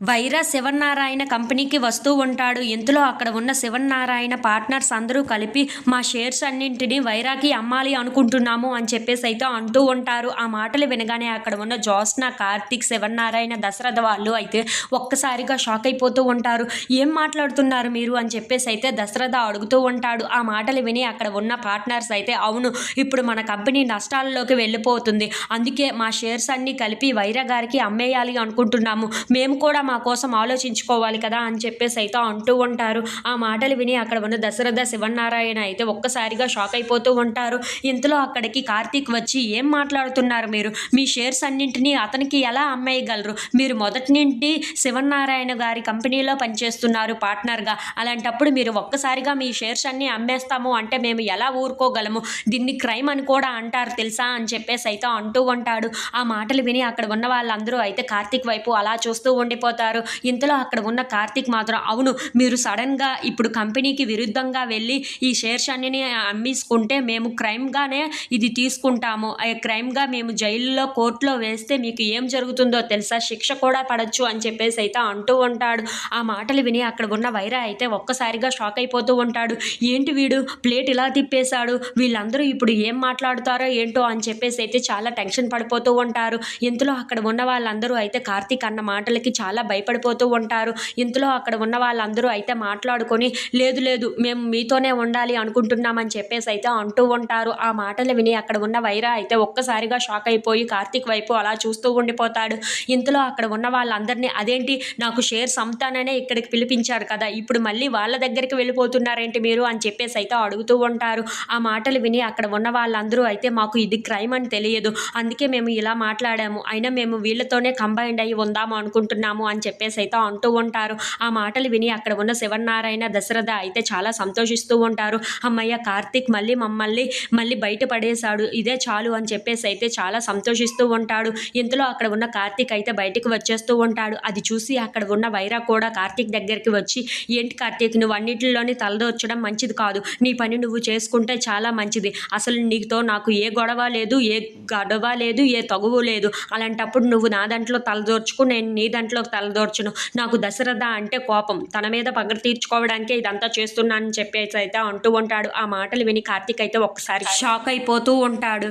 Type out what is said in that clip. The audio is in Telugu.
వైరా శివన్నారాయణ కంపెనీకి వస్తూ ఉంటాడు. ఇంతలో అక్కడ ఉన్న శివన్నారాయణ పార్ట్నర్స్ అందరూ కలిపి మా షేర్స్ అన్నింటినీ వైరాకి అమ్మాలి అనుకుంటున్నాము అని చెప్పేసి అయితే అంటూ ఉంటారు. ఆ మాటలు వినగానే అక్కడ ఉన్న జోస్న కార్తీక్ శివన్నారాయణ దశరథ వాళ్ళు అయితే ఒక్కసారిగా షాక్ అయిపోతూ ఉంటారు. ఏం మాట్లాడుతున్నారు మీరు? అని చెప్పేసి అయితే దశరథ అడుగుతూ ఉంటాడు. ఆ మాటలు విని అక్కడ ఉన్న పార్ట్నర్స్ అయితే అవును ఇప్పుడు మన కంపెనీ నష్టాలలోకి వెళ్ళిపోతుంది. అందుకే మా షేర్స్ అన్నీ కలిపి వైరా గారికి అమ్మేయాలి అనుకుంటున్నాము. మేము కూడా మా కోసం ఆలోచించుకోవాలి కదా అని చెప్పేసి అయితే అంటూ ఉంటారు. ఆ మాటలు విని అక్కడ ఉన్న దశరథ శివనారాయణ అయితే ఒక్కసారిగా షాక్ అయిపోతూ ఉంటారు. ఇంతలో అక్కడికి కార్తీక్ వచ్చి ఏం మాట్లాడుతున్నారు మీరు? మీ షేర్స్ అన్నింటినీ అతనికి ఎలా అమ్మేయగలరు? మీరు మొదటి నుండి శివనారాయణ గారి కంపెనీలో పనిచేస్తున్నారు పార్ట్నర్గా. అలాంటప్పుడు మీరు ఒక్కసారిగా మీ షేర్స్ అన్నీ అమ్మేస్తాము అంటే మేము ఎలా ఊరుకోగలము? దీన్ని క్రైమ్ అని కూడా అంటారు తెలుసా? అని చెప్పేసి అయితే అంటూ ఉంటాడు. ఆ మాటలు విని అక్కడ ఉన్న వాళ్ళందరూ అయితే కార్తీక్ వైపు అలా చూస్తూ ఉండిపోతారు. ఇంతలో అక్కడ ఉన్న కార్తీక్ మాత్రం అవును మీరు సడన్గా ఇప్పుడు కంపెనీకి విరుద్ధంగా వెళ్ళి ఈ షేర్స్ అన్నిని అమ్మేసుకుంటే మేము క్రైమ్గానే ఇది తీసుకుంటాము. ఆ క్రైమ్గా మేము జైల్లో కోర్టులో వేస్తే మీకు ఏం జరుగుతుందో తెలుసా? శిక్ష కూడా పడచ్చు అని చెప్పేసి అయితే అంటూ ఉంటాడు. ఆ మాటలు విని అక్కడ ఉన్న వైరా అయితే ఒక్కసారిగా షాక్ అయిపోతూ ఉంటాడు. ఏంటి వీడు? ప్లేట్ ఇలా తిప్పేశాడు. వీళ్ళందరూ ఇప్పుడు ఏం మాట్లాడుతారో ఏంటో అని చెప్పేసి అయితే చాలా టెన్షన్ పడిపోతూ ఉంటారు. ఇంతలో అక్కడ ఉన్న వాళ్ళందరూ అయితే కార్తీక్ అన్న మాటలకి చాలా భయపడిపోతూ ఉంటారు. ఇంతలో అక్కడ ఉన్న వాళ్ళందరూ అయితే మాట్లాడుకొని లేదు లేదు మేము మీతోనే ఉండాలి అనుకుంటున్నామని చెప్పేసి అయితే అంటూ ఉంటారు. ఆ మాటలు విని అక్కడ ఉన్న వైరా అయితే ఒక్కసారిగా షాక్ అయిపోయి కార్తీక్ వైపు అలా చూస్తూ ఉండిపోతాడు. ఇంతలో అక్కడ ఉన్న వాళ్ళందరినీ అదేంటి నాకు షేర్స్ అమ్ముతాననే ఇక్కడికి పిలిపించారు కదా ఇప్పుడు మళ్ళీ వాళ్ళ దగ్గరికి వెళ్ళిపోతున్నారేంటి మీరు? అని చెప్పేసి అయితే అడుగుతూ ఉంటారు. ఆ మాటలు విని అక్కడ ఉన్న వాళ్ళందరూ అయితే మాకు ఇది క్రైమ్ అని తెలియదు. అందుకే మేము ఇలా మాట్లాడాము. అయినా మేము వీళ్ళతోనే కంబైండ్ అయ్యి ఉందాము అనుకుంటున్నాము అని అని చెప్పేసి అయితే అంటూ ఉంటారు. ఆ మాటలు విని అక్కడ ఉన్న శివనారాయణ దశరథ అయితే చాలా సంతోషిస్తూ ఉంటారు. అమ్మయ్య కార్తీక్ మళ్ళీ మమ్మల్ని మళ్ళీ బయట పడేశాడు. ఇదే చాలు అని చెప్పేసి అయితే చాలా సంతోషిస్తూ ఉంటాడు. ఇంతలో అక్కడ ఉన్న కార్తీక్ అయితే బయటకు వచ్చేస్తూ ఉంటాడు. అది చూసి అక్కడ ఉన్న వైరా కూడా కార్తీక్ దగ్గరికి వచ్చి ఏంటి కార్తీక్ నువ్వు అన్నింటిలోనే తలదోర్చడం మంచిది కాదు. నీ పని నువ్వు చేసుకుంటే చాలా మంచిది. అసలు నీతో నాకు ఏ గొడవ లేదు ఏ గొడవ లేదు ఏ తగువు లేదు. అలాంటప్పుడు నువ్వు నా దాంట్లో తలదోర్చుకు నేను నీ దాంట్లో తల తలదోర్చును. నాకు దశరథ అంటే కోపం. తన మీద పగ తీర్చుకోవడానికే ఇదంతా చేస్తున్నానని చెప్పేసి అయితే అంటూ ఉంటాడు. ఆ మాటలు విని కార్తీక్ అయితే ఒక్కసారి షాక్ అయిపోతూ ఉంటాడు.